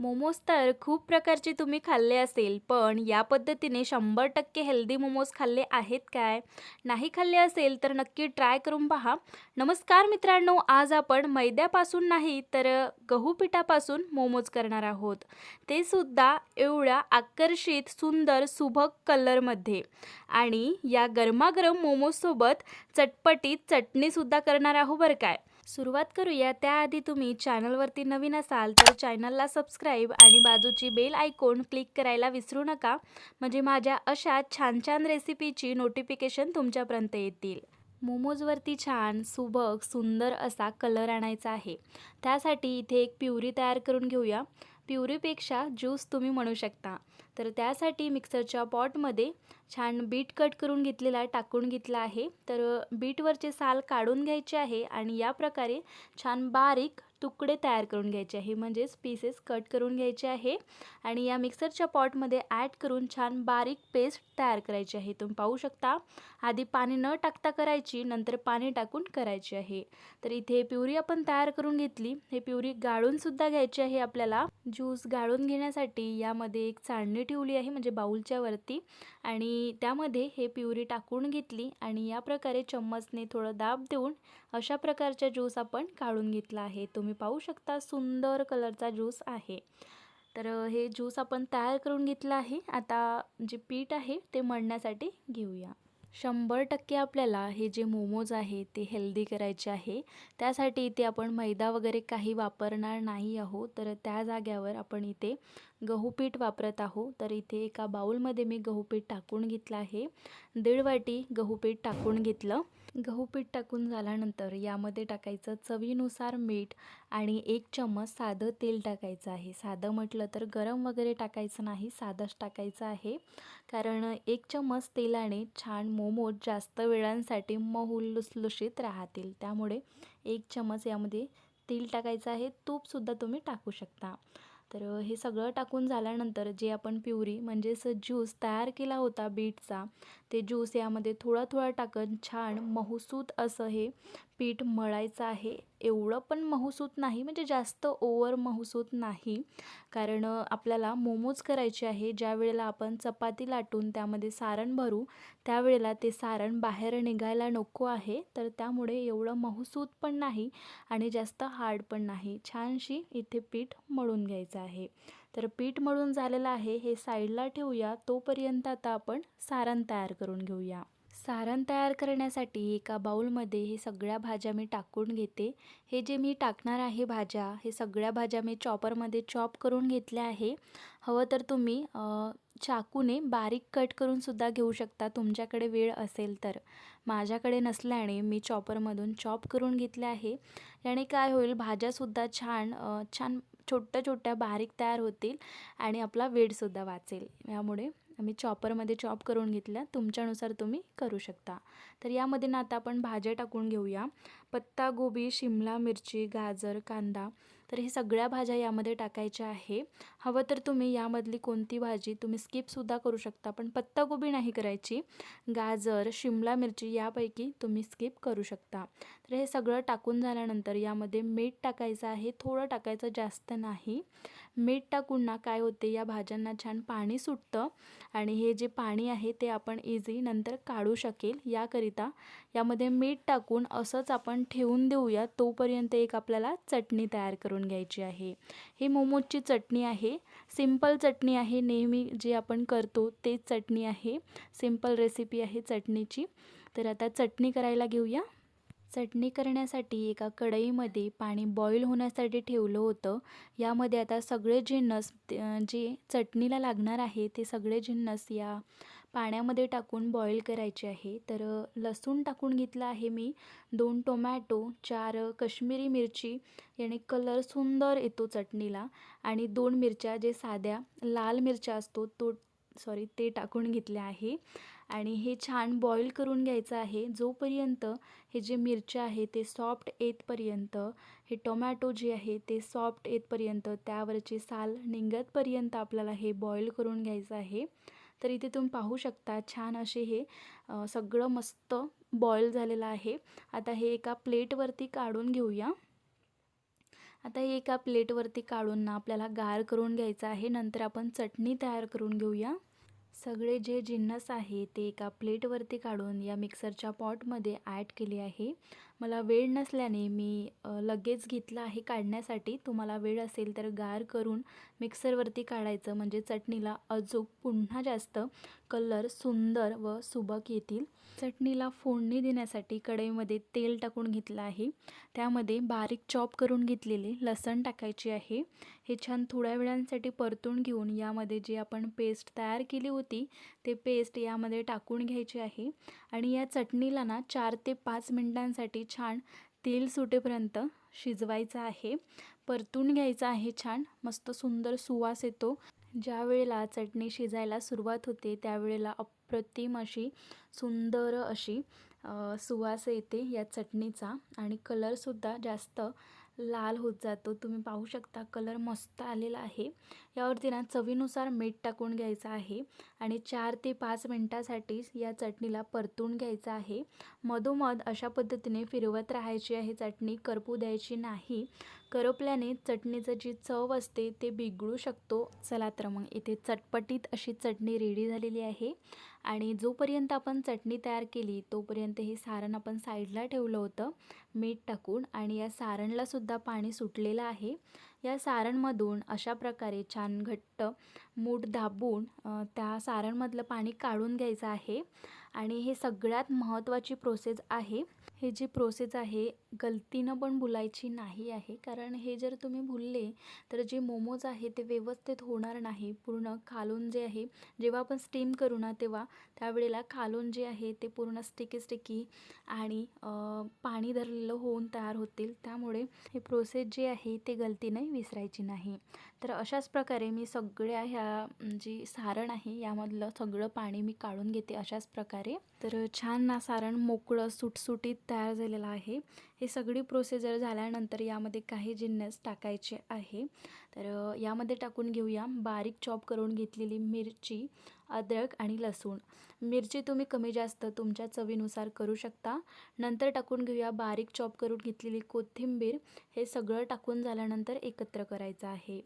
मोमोज तर खूप प्रकारचे तुम्ही खाल्ले असेल पण या पद्धतीने शंभर टक्के हेल्दी मोमोज खाल्ले आहेत काय? नाही खाल्ले असेल तर नक्की ट्राय करून पहा. नमस्कार मित्रांनो आज आपण मैद्यापासून नाही तर गहू पिठापासून मोमोज करणार आहोत. ते सुद्धा एवढ्या आकर्षित सुंदर सुबक कलरमध्ये आणि या गरमागरम मोमोजसोबत चटपटीत चटणीसुद्धा करणार आहोत बरं काय? सुरुवात करूया. त्याआधी तुम्ही चॅनलवरती नवीन असाल तर चॅनलला सबस्क्राईब आणि बाजूची बेल आयकॉन क्लिक करायला विसरू नका. म्हणजे माझ्या अशा छान छान रेसिपीची नोटिफिकेशन तुमच्यापर्यंत येतील. मोमोजवरती छान सुबक सुंदर असा कलर आणायचा आहे. त्यासाठी इथे एक प्युरी तयार करून घेऊया. प्युरीपेक्षा ज्यूस तुम्ही म्हणू शकता. तर त्यासाठी मिक्सरच्या पॉटमध्ये छान बीट कट करून घेतलेला टाकून घेतला आहे. तर बीटवरचे साल काढून घ्यायचे आहे आणि या प्रकारे छान बारीक तुकडे तयार करून घ्यायचे आहे. म्हणजेच पीसेस कट करून घ्यायचे आहे. आणि या मिक्सरच्या पॉटमध्ये ॲड करून छान बारीक पेस्ट तयार करायची आहे. तुम्ही पाहू शकता आधी पाणी न टाकता करायची नंतर पाणी टाकून करायची आहे. तर इथे प्युरी आपण तयार करून घेतली. हे प्युरी गाळूनसुद्धा घ्यायची आहे आपल्याला. ज्यूस गाळून घेण्यासाठी यामध्ये एक चाळणी ठेवली आहे म्हणजे बाऊलच्या वरती. आणि त्यामध्ये हे प्युरी टाकून घेतली आणि या प्रकारे चम्मचने थोडं दाब देऊन अशा प्रकारचा ज्यूस आपण काढून घेतला आहे. तुम्ही पाहू शकता सुंदर कलरचा ज्यूस आहे. तर हे ज्यूस आपण तयार करून घेतलं आहे. आता जे पीठ आहे ते मळण्यासाठी घेऊया. शंभर टक्के आपल्याला हे जे मोमोज आहे ते हेल्दी करायचे आहे. त्यासाठी इथे आपण मैदा वगैरे काही वापरणार नाही आहोत. तर त्या जाग्यावर आपण इथे गहू पीठ वापरत आहोत. तर इथे एका बाऊलमध्ये मी गहू पीठ टाकून घेतलं आहे. दीड वाटी गहू पीठ टाकून घेतलं. गहू पीठ टाकून झाल्यानंतर यामध्ये टाकायचं चवीनुसार मीठ आणि एक चम्मच साधं तेल टाकायचं आहे. साधं म्हटलं तर गरम वगैरे टाकायचं नाही साधंच टाकायचं आहे. कारण एक चम्मच तेलाने छान मोमोज जास्त वेळांसाठी मऊ लुसलुशीत राहतील. त्यामुळे एक चम्मच यामध्ये तेल टाकायचं आहे. तूपसुद्धा तुम्ही टाकू शकता. तर हे सगळं टाकून झाल्यानंतर जे आपण प्युरी म्हणजेच ज्यूस तयार केला होता बीटचा ते ज्यूस यामध्ये थोडा थोडा टाकत छान महसूत असं हे पीठ मळायचं आहे. एवढं पण मऊसूत नाही म्हणजे जास्त ओवर महसूत नाही. कारण आपल्याला मोमोज करायचे आहे ज्या वेळेला आपण चपाती लाटून त्यामध्ये सारण भरू त्यावेळेला ते सारण बाहेर निघायला नको आहे. तर त्यामुळे एवढं महसूत पण नाही आणि जास्त हार्ड पण नाही. छानशी इथे पीठ मळून घ्यायचं आहे. तर पीठ मळून झालेलं आहे हे साईडला ठेवूया. तोपर्यंत आता आपण सारण तयार करून घेऊया. सारण तयार करण्यासाठी एका बाऊलमध्ये हे सगळ्या भाज्या मी टाकून घेते. हे जे मी टाकणार आहे भाज्या हे सगळ्या भाज्या मी चॉपरमध्ये चॉप करून घेतल्या आहे. हवं तर तुम्ही चाकूने बारीक कट करूनसुद्धा घेऊ शकता. तुमच्याकडे वेळ असेल तर. माझ्याकडे नसल्याने मी चॉपरमधून चॉप करून घेतले आहे. याने काय होईल भाज्यासुद्धा छान छान छोट्या छोट्या बारीक तयार होतील आणि आपला वेळसुद्धा वाचेल. यामुळे आम्ही चॉपरमध्ये चॉप करून घेतल्या. तुमच्यानुसार तुम्ही करू शकता. तर यामध्ये ना आता आपण भाज्या टाकून घेऊया. पत्तागोबी शिमला मिरची गाजर कांदा तर हे सगळ्या भाज्या यामध्ये टाकायच्या आहे. हवं तर तुम्ही यामधली कोणती भाजी तुम्ही स्किपसुद्धा करू शकता पण पत्तागोबी नाही करायची. गाजर शिमला मिरची यापैकी तुम्ही स्किप करू शकता. तर हे सगळं टाकून झाल्यानंतर यामध्ये मीठ टाकायचं आहे. थोडं टाकायचं जास्त नाही. मीठ टाकून ना काय होते या भाज्यांना छान पाणी सुटतं आणि हे जे पाणी आहे ते आपण इझी नंतर काढू शकेल याकरिता. यामध्ये मीठ टाकून असंच आपण ठेवून देऊया तोपर्यंत एक आपल्याला चटणी तयार करून घ्यायची आहे. ही मोमोजची चटणी आहे. सिंपल चटणी आहे नेहमी जे आपण करतो तेच चटणी आहे. सिंपल रेसिपी आहे चटणीची. तर आता चटणी करायला घेऊया. चटणी करण्यासाठी एका कढईमध्ये पाणी बॉईल होण्यासाठी ठेवलं होतं. यामध्ये आता सगळे जिन्नस जे चटणीला लागणार आहे ते सगळे जिन्नस या पाण्यामध्ये टाकून बॉईल करायचे आहे. तर लसूण टाकून घेतला आहे मी. दोन टोमॅटो चार कश्मीरी मिरची याने कलर सुंदर येतो चटणीला. आणि दोन मिरच्या जे साध्या लाल मिरच्या असतो तो सॉरी ते टाकून घेतले आहे. आणि हे छान बॉईल करून घ्यायचं आहे. जोपर्यंत हे जे मिरच्या आहे ते सॉफ्ट येतपर्यंत हे टोमॅटो जे आहे ते सॉफ्ट येतपर्यंत त्यावरचे साल निघतपर्यंत आपल्याला हे बॉईल करून घ्यायचं आहे. तर इथे तुम्ही पाहू शकता छान असे हे सगळं मस्त बॉईल झालेलं आहे. आता हे एका प्लेटवरती काढून घेऊया. आता हे एका प्लेटवरती काढून ना आपल्याला गार करून घ्यायचं आहे. नंतर आपण चटणी तयार करून घेऊया. सगळे जे जिन्नस आहे ते एका प्लेटवरती काढून या मिक्सरच्या पॉटमध्ये ॲड केले आहे. मला वेळ नसल्याने मी लगेच घेतलं आहे काढण्यासाठी. तुम्हाला वेळ असेल तर गार करून मिक्सरवरती काढायचं. म्हणजे चटणीला अजूक पुन्हा जास्त कलर सुंदर व सुबक येतील. चटणीला फोडणी देण्यासाठी कढईमध्ये तेल टाकून घेतलं आहे. त्यामध्ये बारीक चॉप करून घेतलेले लसण टाकायचे आहे. हे छान थोड्या वेळांसाठी परतून घेऊन यामध्ये जी आपण पेस्ट तयार केली होती ते पेस्ट यामध्ये टाकून घ्यायची आहे. आणि या चटणीला ना चार ते पाच मिनटांसाठी छान. तेल सुटेपर्यंत शिजवायचं आहे. परतून घ्यायचं आहे छान. मस्त सुंदर सुवास येतो. ज्या वेळेला चटणी शिजायला सुरुवात होते त्यावेळेला अप्रतिम अशी सुंदर अशी सुवास येते या चटणीचा. आणि कलरसुद्धा जास्त लाल होत जातो. तुम्ही पाहू शकता कलर मस्त आलेला आहे. यावरती ना चवीनुसार मीठ टाकून घ्यायचं आहे आणि चार ते पाच मिनटासाठी या चटणीला परतून घ्यायचं आहे. मधोमध अशा पद्धतीने फिरवत राहायची आहे. चटणी करपू द्यायची नाही. करपल्याने चटणीचं जी चव असते ते बिघडू शकतो. चला तर मग इथे चटपटीत अशी चटणी रेडी झालेली आहे. आणि जोपर्यंत आपण चटणी तयार केली तोपर्यंत हे सारण आपण साईडला ठेवलं होतं मीठ टाकून. आणि या सारणलासुद्धा पाणी सुटलेलं आहे. या सारणमधून अशा प्रकारे छान घट्ट मूठ दाबून त्या सारणमधलं पाणी काढून घ्यायचं आहे. आणि हे सगळ्यात महत्त्वाची प्रोसेस आहे. हे जी प्रोसेस आहे गलतीनं पण भुलायची नाही आहे. कारण हे जर तुम्ही भुलले तर जे मोमोज आहे ते व्यवस्थित होणार नाही. पूर्ण खालून जे आहे जेव्हा आपण स्टीम करू ना तेव्हा त्यावेळेला खालून जे आहे ते पूर्ण स्टिकी स्टिकी आणि पाणी धरलेलं होऊन तयार होतील. त्यामुळे हे प्रोसेस जी आहे ते गलतीने विसरायची नाही. तर अशाच प्रकारे मी सगळ्या ह्या जी सारण आहे यामधलं सगळं पाणी मी काढून घेते अशाच प्रकारे. तर छान ना सारण मोकळं सुटसुटीत तयार झालेलं आहे. हे सगळी प्रोसिजर झाल्यानंतर यामध्ये काही जिन्नस टाकायचे आहे. तर यामध्ये टाकून घेऊया. बारीक चॉप करून घेतलेली मिरची अद्रक आणि लसूण. मिरची तुम्ही कमी जास्त तुमच्या चवीनुसार करू शकता. नंतर टाकून घेऊया बारीक चॉप करून घेतलेली कोथिंबीर. हे सगळं टाकून झाल्यानंतर एकत्र करायचं आहे.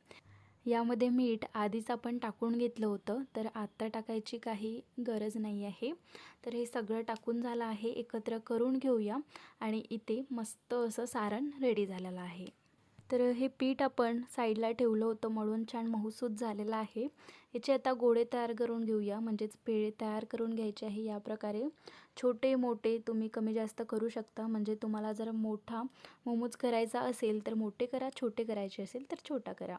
यामध्ये मीठ आधीच आपण टाकून घेतलं होतं तर आत्ता टाकायची काही गरज नाही आहे. तर हे सगळं टाकून झालं आहे एकत्र करून घेऊया. आणि इथे मस्त असं सारण रेडी झालेलं आहे. तर हे पीठ आपण साईडला ठेवलं होतं म्हणून छान मऊसूत झालेलं आहे. याचे आता गोळे तयार करून घेऊया. म्हणजेच पेळे तयार करून घ्यायचे आहे या प्रकारे. छोटे मोठे तुम्ही कमी जास्त करू शकता. म्हणजे तुम्हाला जर मोठा मोमोज करायचा असेल तर मोठे करा छोटे करायचे असेल तर छोटा करा.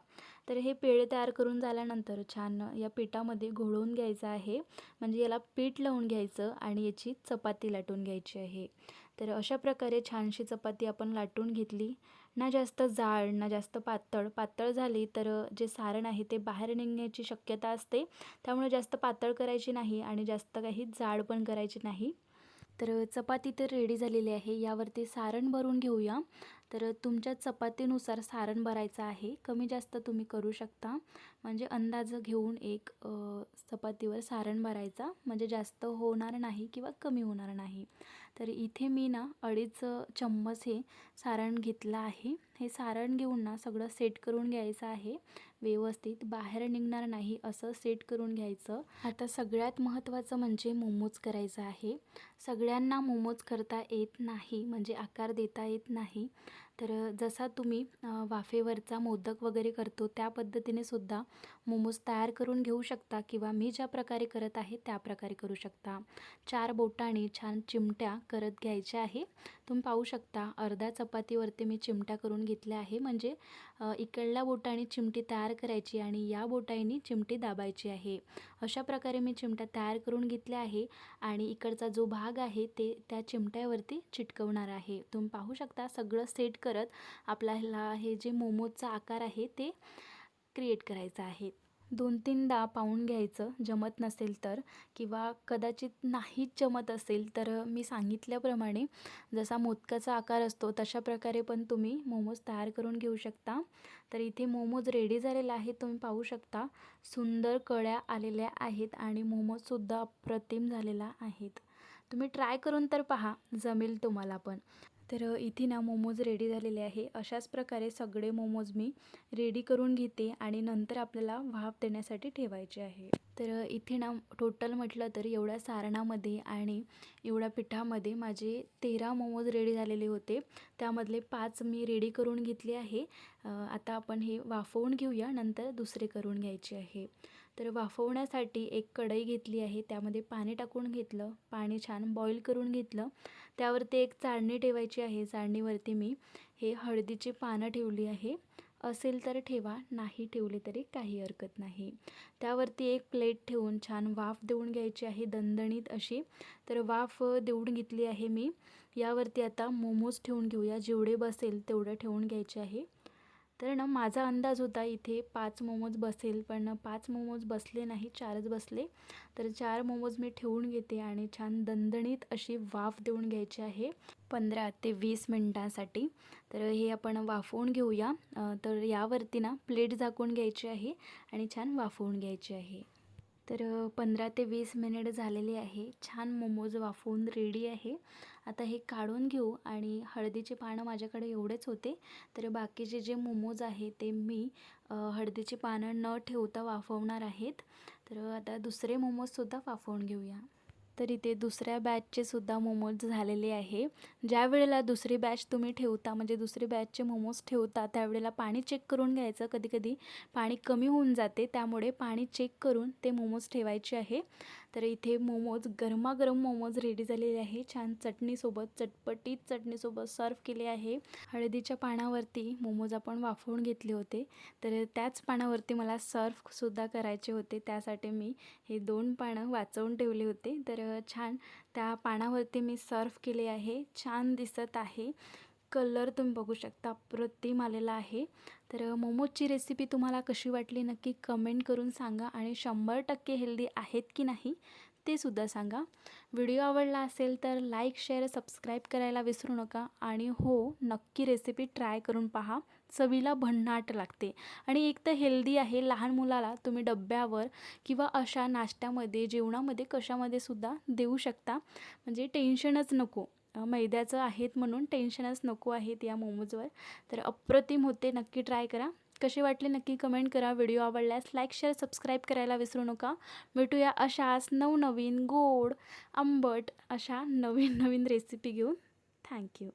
तर हे पेळे तयार करून झाल्यानंतर छान या पिठामध्ये घोळवून घ्यायचं आहे. म्हणजे याला पीठ लावून घ्यायचं आणि याची चपाती लाटून घ्यायची आहे. तर अशा प्रकारे छानशी चपाती आपण लाटून घेतली. ना जास्त जाड ना जास्त पातळ. पातळ झाली तर जे सारण आहे ते बाहेर निघण्याची शक्यता असते. त्यामुळे जास्त पातळ करायची नाही आणि जास्त काही जाड पण करायची नाही. तर चपाती तर रेडी झालेली आहे. यावरती सारण भरून घेऊया. तर तुमच्या चपातीनुसार सारण भरायचं आहे. कमी जास्त तुम्ही करू शकता. म्हणजे अंदाज घेऊन एक चपातीवर सारण भरायचा. म्हणजे जास्त होणार नाही किंवा कमी होणार नाही. तर इथे मी ना अडीच चम्मच हे सारण घेतलं आहे. हे सारण घेऊन ना सगळं सेट करून घ्यायचं आहे. व्यवस्थित बाहेर निघणार नाही असं सेट करून घ्यायचं. आता सगळ्यात महत्त्वाचं म्हणजे मोमोज करायचं आहे. सगळ्यांना मोमोज करता येत नाही. म्हणजे आकार देता येत नाही. तर जसा तुम्ही वाफेवरचा मोदक वगैरे करतो त्या पद्धतीने सुद्धा मोमोज तयार करून घेऊ शकता किंवा मी ज्या प्रकारे करत आहे त्या प्रकारे करू शकता. चार बोटांनी छान चिमट्या करत घ्यायच्या आहे. तुम्ही पाहू शकता अर्ध्या चपातीवरती मी चिमट्या करून घेतल्या आहे. म्हणजे इकडल्या बोटाने चिमटी तयार करायची आणि या बोटाने चिमटी दाबायची आहे. अशा प्रकारे मी चिमट्या तयार करून घेतल्या आहे आणि इकडचा जो भाग आहे ते त्या चिमट्यावरती चिटकवणार आहे. तुम्ही पाहू शकता सगळं सेट करत आपल्याला हे जे मोमोजचा आकार आहे ते क्रिएट करायचं आहे. दोन तीनदा पाहून घ्यायचं जमत नसेल तर किंवा कदाचित नाहीच जमत असेल तर मी सांगितल्याप्रमाणे जसा मोदकाचा आकार असतो तशा प्रकारे पण तुम्ही मोमोज तयार करून घेऊ शकता. तर इथे मोमोज रेडी झालेला आहे तुम्ही पाहू शकता. सुंदर कळ्या आलेल्या आहेत आणि मोमोजसुद्धा अप्रतिम झालेला आहेत. तुम्ही ट्राय करून तर पहा जमेल तुम्हाला पण. तर इथे ना मोमोज रेडी झालेले आहे. अशाच प्रकारे सगळे मोमोज मी रेडी करून घेते आणि नंतर आपल्याला वाफ देण्यासाठी ठेवायचे आहे. तर इथे ना टोटल म्हटलं तर एवढ्या सारणामध्ये आणि एवढ्या पिठामध्ये माझे तेरा मोमोज रेडी झालेले होते. त्यामधले पाच मी रेडी करून घेतले आहे. आता आपण हे वाफवून घेऊया नंतर दुसरे करून घ्यायचे आहे. तर वाफवण्यासाठी एक कढई घेतली आहे. त्यामध्ये पाणी टाकून घेतलं. पाणी छान बॉईल करून घेतलं. त्यावरती एक चाळणी ठेवायची आहे. चाळणीवरती मी हे हळदीची पानं ठेवली आहे. असेल तर ठेवा नाही ठेवली तरी काही हरकत नाही. त्यावरती एक प्लेट ठेवून छान वाफ देऊन घ्यायची आहे दणदणीत अशी. तर वाफ देऊन घेतली आहे मी. यावरती आता मोमोज ठेवून घेऊया. जेवढे बसेल तेवढं ठेवून घ्यायचे आहे. तर ना माझा अंदाज होता इथे पाच मोमोज बसेल पण पाच मोमोज बसले नाही चारच बसले. तर चार मोमोज मी ठेवून घेते आणि छान दणदणीत अशी वाफ देऊन घ्यायची आहे पंधरा ते वीस मिनटांसाठी. तर हे आपण वाफवून घेऊया. तर यावरती ना प्लेट झाकून घ्यायची आहे आणि छान वाफवून घ्यायची आहे. तर पंधरा ते वीस मिनिट झालेले आहे. छान मोमोज वाफवून रेडी आहे. आता हे काढून घेऊ आणि हळदीचे पानं माझ्याकडे एवढेच होते. तर बाकीचे जे मोमोज आहे ते मी हळदीचे हळदीची पानं न ठेवता वाफवणार आहेत. तर आता दुसरे मोमोजसुद्धा वाफवून घेऊया. तर इथे दुसऱ्या बॅचचे सुद्धा मोमोज झालेले आहे. ज्या वेळेला दुसरी बॅच तुम्ही ठेवता म्हणजे दुसरी बॅचचे मोमोज ठेवता त्यावेळेला पाणी चेक करून घ्यायचं. कधीकधी पाणी कमी होऊन जाते त्यामुळे पाणी चेक करून ते मोमोज ठेवायचे आहे. तर इथे मोमोज गरमागरम मोमोज रेडी झालेले आहे. छान चटणीसोबत चटपटीत चटणीसोबत सर्व केले आहे. हळदीच्या पानावरती मोमोज आपण वाफवून घेतले होते. तर त्याच पानावरती मला सर्वसुद्धा करायचे होते. त्यासाठी मी हे दोन पानं वाचवून ठेवले होते. तर छान त्या पानावरती मी सर्व केले आहे. छान दिसत आहे. कलर तुम्ही बघू शकता प्रतिम आलेला आहे. तर मोमोजची रेसिपी तुम्हाला कशी वाटली नक्की कमेंट करून सांगा आणि शंभर टक्के हेल्दी आहेत की नाही ते सुद्धा सांगा. व्हिडिओ आवडला असेल तर लाईक शेअर सबस्क्राईब करायला विसरू नका आणि हो नक्की रेसिपी ट्राय करून पहा. चवीला भन्नाट लागते. आणि एक तर हेल्दी आहे लहान मुलाला तुम्ही डब्यावर किंवा अशा नाश्त्यामध्ये जेवणामध्ये कशामध्ये सुद्धा देऊ शकता. म्हणजे टेन्शनच नको. मैद्याचं आहेत म्हणून टेन्शनच नको आहेत या मोमोजवर. तर अप्रतिम होते नक्की ट्राय करा. कसे वाटले नक्की कमेंट करा. व्हिडिओ आवडल्यास लाईक शेअर सबस्क्राईब करायला विसरू नका. भेटूया अशाच नवनवीन गोड आंबट अशा नवीन नवीन रेसिपी घेऊन. थँक्यू